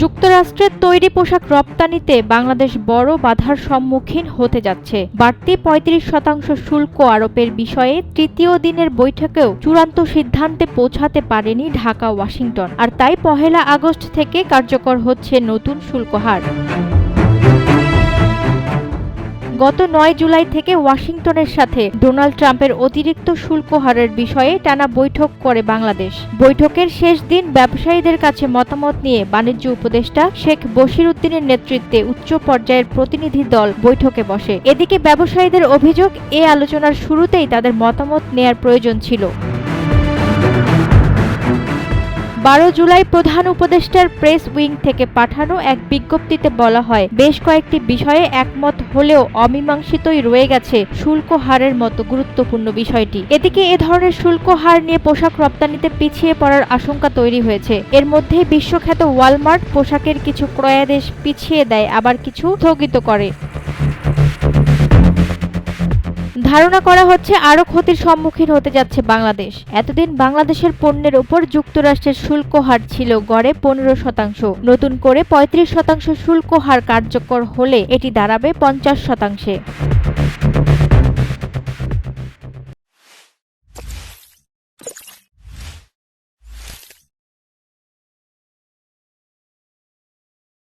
যুক্তরাষ্ট্রের তৈরি পোশাক রপ্তানিতে বাংলাদেশ বড় বাধার সম্মুখীন হতে যাচ্ছে। বাড়তি পঁয়ত্রিশ শতাংশ শুল্ক আরোপের বিষয়ে তৃতীয় দিনের বৈঠকেও চূড়ান্ত সিদ্ধান্তে পৌঁছাতে পারেনি ঢাকা ওয়াশিংটন। আর তাই পহেলা আগস্ট থেকে কার্যকর হচ্ছে নতুন শুল্ক হার। গত নয় জুলাই থেকে ওয়াশিংটনের সাথে ডোনাল্ড ট্রাম্পের অতিরিক্ত শুল্ক হারের বিষয়ে টানা বৈঠক করে বাংলাদেশ। বৈঠকের শেষ দিন ব্যবসায়ীদের কাছে মতামত নিয়ে বাণিজ্য উপদেষ্টা শেখ বশির উদ্দিনের নেতৃত্বে উচ্চ পর্যায়ের প্রতিনিধি দল বৈঠকে বসে। এদিকে ব্যবসায়ীদের অভিযোগ, এ আলোচনার শুরুতেই তাদের মতামত নেয়ার প্রয়োজন ছিল। বারো জুলাই প্রধান উপদেষ্টার প্রেস উইং থেকে পাঠানো এক বিজ্ঞপ্তিতে বলা হয়, বেশ কয়েকটি বিষয়ে একমত হলেও অমীমাংসিতই রয়ে গেছে শুল্ক হারের মতো গুরুত্বপূর্ণ বিষয়টি। এদিকে এ ধরনের শুল্ক হার নিয়ে পোশাক রপ্তানিতে পিছিয়ে পড়ার আশঙ্কা তৈরি হয়েছে। এর মধ্যে বিশ্বখ্যাত ওয়ালমার্ট পোশাকের কিছু ক্রয়াদেশ পিছিয়ে দেয়, আবার কিছু স্থগিত করে। ধারণা করা হচ্ছে আরও ক্ষতির সম্মুখীন হতে যাচ্ছে বাংলাদেশ। এতদিন বাংলাদেশের পণ্যের উপর যুক্তরাষ্ট্রের শুল্ক হার ছিল গড়ে পনেরো শতাংশ। নতুন করে পঁয়ত্রিশ শতাংশ শুল্ক হার কার্যকর হলে এটি দাঁড়াবে পঞ্চাশ শতাংশে।